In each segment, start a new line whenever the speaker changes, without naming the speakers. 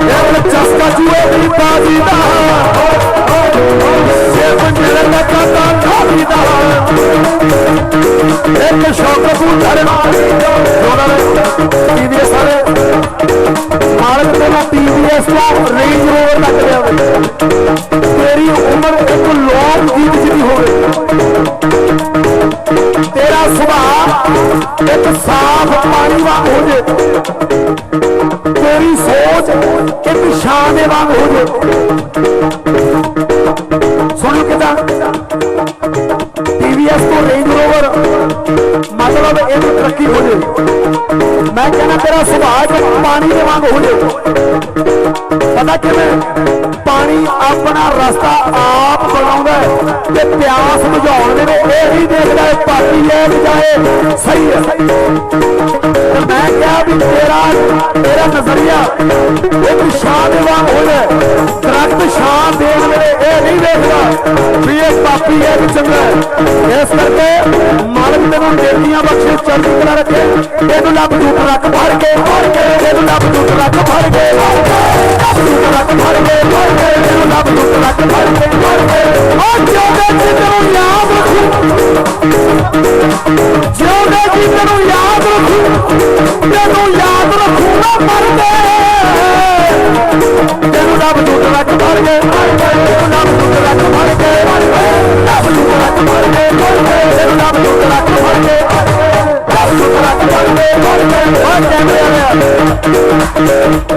ਬਾਜੀ ਵਾਹ ਇੱਕ ਚਸਕਾ ਜੂਏ ਦੀ ਬਾਜੀ ਦਾ ਸਿਰਫ ਇੱਕ ਸ਼ੌਕ ਕਬੂਤਰ ਜੋੜਾ ਟੀਵੀਐਸ ਸਾਰੇ ਮਾਲਕ ਤੇ ਨਾ ਟੀਵੀਐਸ ਦਾ ਰੇਂਜ ਰੋਵਰ ਤੱਕ ਲਿਆਵੇ। ਸੁਣੋ ਕਿਦਾਂ? ਟੀਵੀਐਸ ਤੋਂ ਰੇਂਜ ਰੋਵਰ ਮਤਲਬ ਇਹ ਤਰੱਕੀ ਹੋ ਜੇ। ਮੈਂ ਕਹਿੰਦਾ ਤੇਰਾ ਸੁਭਾਅ ਪਾਣੀ ਦੇ ਵਾਂਗ ਹੋ ਜੇ। ਪਤਾ ਕਿਵੇਂ? ਪਾਣੀ ਆਪਣਾ ਰਸਤਾ ਆਪ ਬਣਾਉਂਦਾ ਤੇ ਪਿਆਸ ਬੁਝਾਉਣ ਦੇ ਵਿੱਚ ਇਹ ਨਹੀਂ ਦੇਖਦਾ ਇਹ ਪਾਪੀ ਹੈ ਬਜਾਏ ਸਹੀ ਹੈ। ਤੇ ਮੈਂ ਕਿਹਾ ਵੀ ਤੇਰਾ ਤੇਰਾ ਨਜ਼ਰੀਆ ਇੱਕ ਛਾਂ ਦੇ ਵਾਂਗ ਹੋ। ਜਾਏ ਦਰਖਤ ਛਾਂ ਦੇਣ ਵੇਲੇ ਇਹ ਨਹੀਂ ਦੇਖਦਾ ਵੀ ਇਹ ਪਾਪੀ ਹੈ ਕਿ ਚੰਗਾ ਹੈ। ਇਸ ਕਰਕੇ ਮਾਲਕ ਤੈਨੂੰ ਨੇਕੀਆਂ ਬਖਸ਼ੇ ਚੜ੍ਹਦੀ ਕਲਾ ਰੱਖੇ। ਤੈਨੂੰ ਲੱਭ ਦੂਤ ਰੱਖ ਭਰ ਕੇ ਭਰ ਕੇ ਤੈਨੂੰ ਲੱਭ ਦੂਤ ਰੱਖ। ਵਾਲਿਆ ਲਵ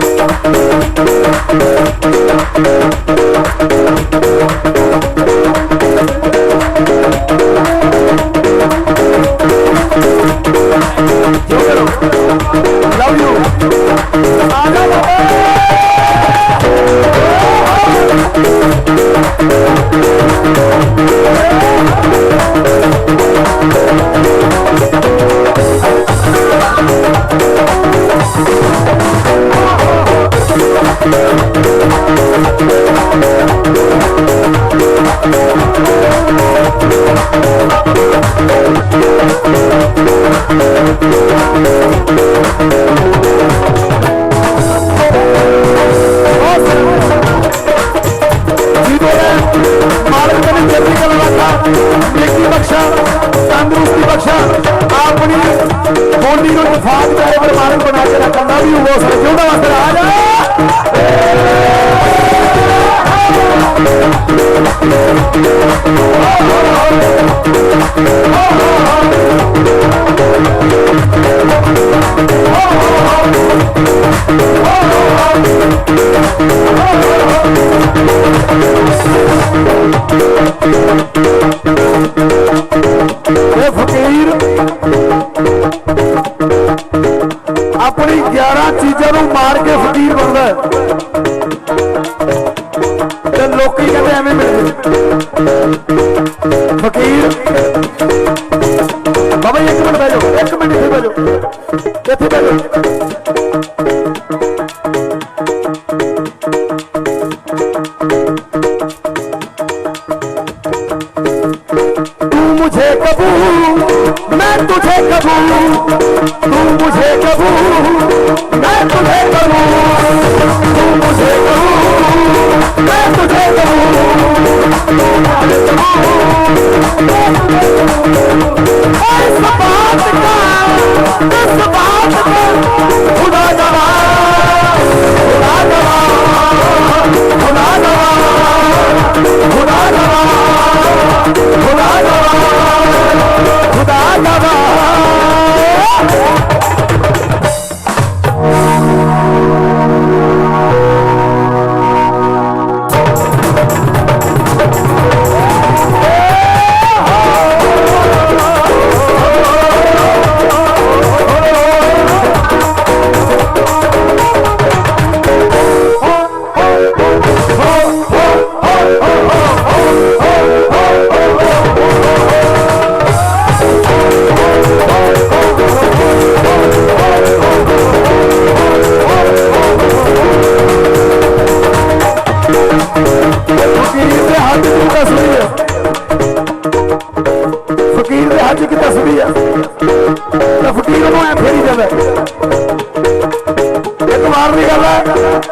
やってたよ。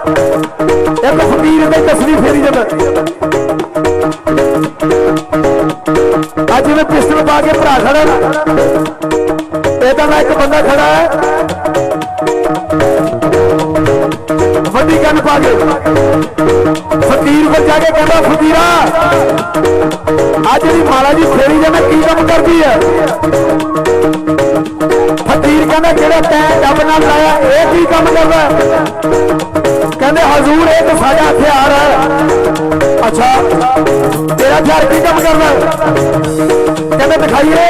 ਇੱਕ ਫਕੀਰ ਨੇ ਕਸਰੀ ਫੇਰੀ ਜਦ ਅੱਜ ਮੈਂ ਪਿਸਟਲ ਪਾ ਕੇ ਭਰਾ ਖੜਾ ਇਹ ਤਾਂ ਮੈਂ ਇੱਕ ਬੰਦਾ ਖੜਾ ਹੈ। ਵੱਡੀ ਕੰਨ ਪਾ ਕੇ। ਫਕੀਰ ਕੋਲ ਜਾ ਕੇ ਕਹਿੰਦਾ, ਫਕੀਰਾ ਆ ਜਿਹੜੀ ਮਾਲਾ ਜੀ ਫੇਰੀ ਜੇ ਮੈਂ ਕੀ ਕੰਮ ਕਰਦੀ ਹੈ? ਫਕੀਰ ਕਹਿੰਦਾ, ਜਿਹੜਾ ਤੈਂ ਡੱਬ ਨਾਲ ਲਾਇਆ, ਇਹ ਕੀ ਕੰਮ ਕਰਦਾ? ਕਹਿੰਦੇ ਹਜ਼ੂਰ ਇਹ ਤਾਂ ਸਾਡਾ ਹਥਿਆਰ ਹੈ ਅੱਛਾ ਤੇਰਾ ਹਥਿਆਰ ਕੀ ਕੰਮ ਕਰਦਾ ਹੈ? ਕਹਿੰਦੇ ਦਿਖਾਈਏ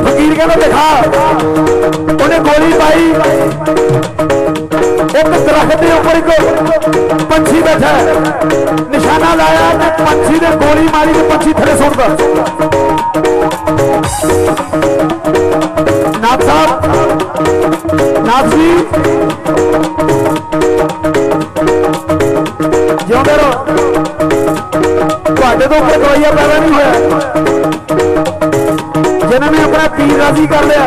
ਫਕੀਰ ਕਹਿੰਦਾ ਦਿਖਾ ਉਹਨੇ ਗੋਲੀ ਪਾਈ ਇੱਕ ਦਰਖਤ ਦੇ ਉੱਪਰ ਇੱਕ ਪੰਛੀ ਬੈਠਾ ਹੈ ਨਿਸ਼ਾਨਾ ਲਾਇਆ ਤੇ ਪੰਛੀ ਨੇ ਗੋਲੀ ਮਾਰੀ ਤੇ ਪੰਛੀ ਥੱਲੇ ਸੁੱਟਦਾ ਨਾਥ ਸਾਹਿਬ ਨਾਥ ਜੀ ਤੁਹਾਡੇ ਤੋਂ ਉੱਪਰ ਪੈਦਾ ਨਹੀਂ ਹੋਇਆ ਜਿਨ੍ਹਾਂ ਨੇ ਆਪਣਾ ਪੀਰ ਰਾਜ਼ੀ ਕਰ ਲਿਆ,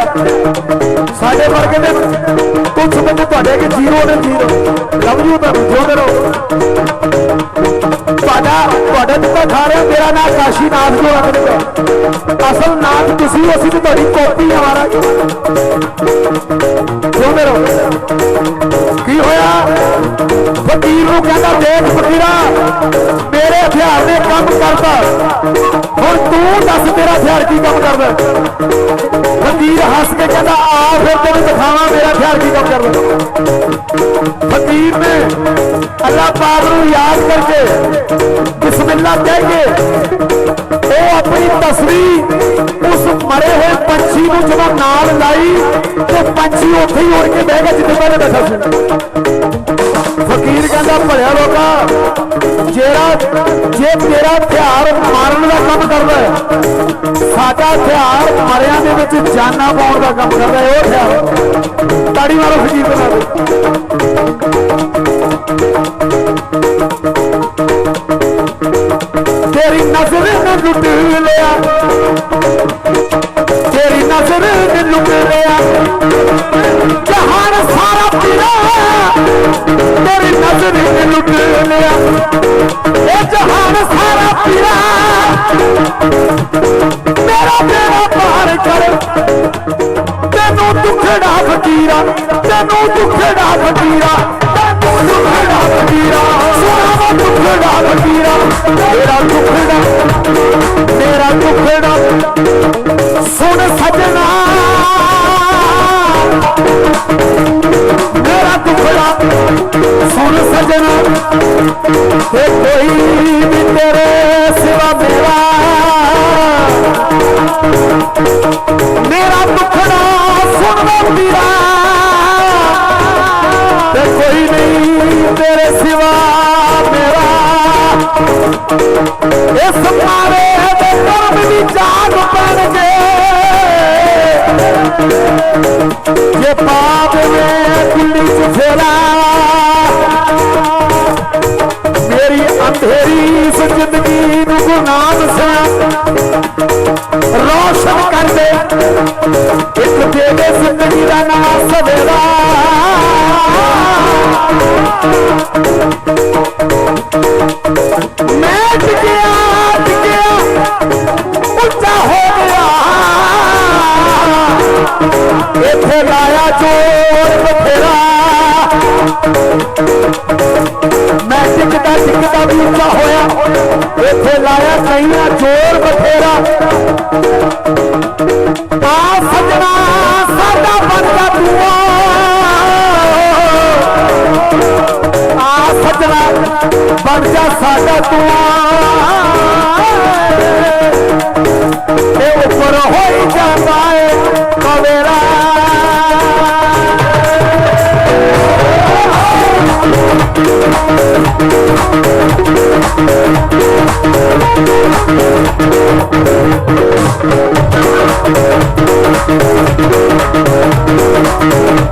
ਸਾਡੇ ਵਰਗੇ ਦੇ ਤੁੱਛ ਬੰਦੇ ਤੁਹਾਡੇ ਅੱਗੇ ਜ਼ੀਰੋ ਨੇ ਜ਼ੀਰੋ। ਲਵ ਯੂ ਤੁਹਾਨੂੰ ਜਿਉਂਦੇ ਰਹੋ ਤੁਹਾਡਾ ਤੁਹਾਡਾ ਜਿੱਤਾ ਖਾ ਰਿਹਾ, ਮੇਰਾ ਨਾਮ ਕਾਸ਼ੀਨਾਥ ਜੋ ਰੱਖ ਦਿੱਤਾ? ਅਸਲ ਨਾਮ ਤੁਸੀਂ ਅਸੀਂ ਤੇ ਤੁਹਾਡੀ ਕਾਪੀ ਆ ਮਹਾਰਾਜ ਜਿਉਂਦੇ ਰਹੋ ਕੀ ਹੋਇਆ? ਫਕੀਰ ਨੂੰ ਕਹਿੰਦਾ, ਦੇਖ ਫਕੀਰਾ ਕੰਮ ਕਰਦਾ ਹੁਣ ਤੂੰ ਦੱਸ ਤੇਰਾ ਹਥਿਆਰ ਕੀ ਕੰਮ ਕਰਦਾ ਫਕੀਰ ਹੱਸ ਕੇ ਕਹਿੰਦਾ ਆ ਫਿਰ ਤੈਨੂੰ ਦਿਖਾਵਾਂ ਮੇਰਾ ਹਥਿਆਰ ਕੀ ਕੰਮ ਕਰਦਾ ਫਕੀਰ ਨੇ ਅੱਲਾਹ ਪਾਕ ਨੂੰ ਯਾਦ ਕਰਕੇ ਬਿਸਮਿਲ੍ਲਾ ਕਹਿ ਕੇ ਉਹ ਆਪਣੀ ਤਸਵੀਰ ਉਸ ਮਰੇ ਹੋਏ ਪੰਛੀ ਨੂੰ ਜਦੋਂ ਨਾਲ ਲਾਈ, ਤੇ ਪੰਛੀ ਉੱਥੇ ਹੀ ਉੜ ਕੇ ਬਹਿ ਗਿਆ ਜਿੱਥੇ ਪਹਿਲੇ ਬੈਠਾ ਸੀ। ਜੇ ਤੇਰਾ ਹਥਿਆਰ ਮਾਰਨ ਦਾ ਕੰਮ ਕਰਦਾ ਹੈ। ਸਾਡਾ ਹਥਿਆਰ ਮਰਿਆਂ ਦੇ ਵਿੱਚ ਜਾਨਾਂ ਪਾਉਣ ਦਾ ਕੰਮ ਕਰਦਾ ਹੈ। ਉਹ ਹਥਿਆਰ। ਤਾੜੀ ਮਾਰੋ ਨਜ਼ਰ ਇਹ ਜਹਾਨ ਸਾਰਾ ਤੇਰਾ ਮੇਰਾ ਮੇਰਾ ਪਾਰ ਕਰ ਤੈਨੂੰ ਦੁਖੜਾ ਫਕੀਰਾ ਤੈਨੂੰ ਦੁਖੜਾ ਫਕੀਰਾ ਤੈਨੂੰ ਦੁਖੜਾ ਫਕੀਰਾ ਸੋਨਾ ਦੁਖੜਾ ਫਕੀਰਾ ਤੇਰਾ ਦੁਖੜਾ ਤੇਰਾ ਦੁਖੜਾ ਸੁਣ ਸਜਣਾ ਤੇ ਕੋਈ ਵੀ ਤੇਰੇ ਸਿਵਾ ਮੇਰਾ। ਮੇਰਾ ਦੁਖੜਾ ਸੁਣ ਵੇ ਵੀਰਾ। ਤੇ ਕੋਈ ਨਹੀਂ ਤੇਰੇ ਸਿਵਾ ਮੇਰਾ। ਇਸ ਮਾਰੇ ਦੇ ਕਰਮ ਦੀ ਜਾਗ ਪੈਣਗੇ। ਜੇ ਪਾਪ ਨੇ ਕੁੱਲੀ ਚ ਮੇਰੀ ਅੰਧੇਰੀ ਇਸ ਜ਼ਿੰਦਗੀ ਨੂੰ ਗੁਨਾਹ ਸਿਆ ਰੋਸ਼ਨ ਕਰ ਦੇ ਇੱਕ ਦੇ ਦੇ ਜ਼ਿੰਦਗੀ ਦਾ ਨਾਮ ਸਵੇਰਾ। ਇੱਥੇ ਜੋਰ ਬਥੇਰਾ। ਆ ਸਜਣਾ ਸਾਡਾ ਬਣਦਾ ਤੂੰ ਆ ਸਜਣਾ ਬਣ ਜਾ ਸਾਡਾ ਤੂੰ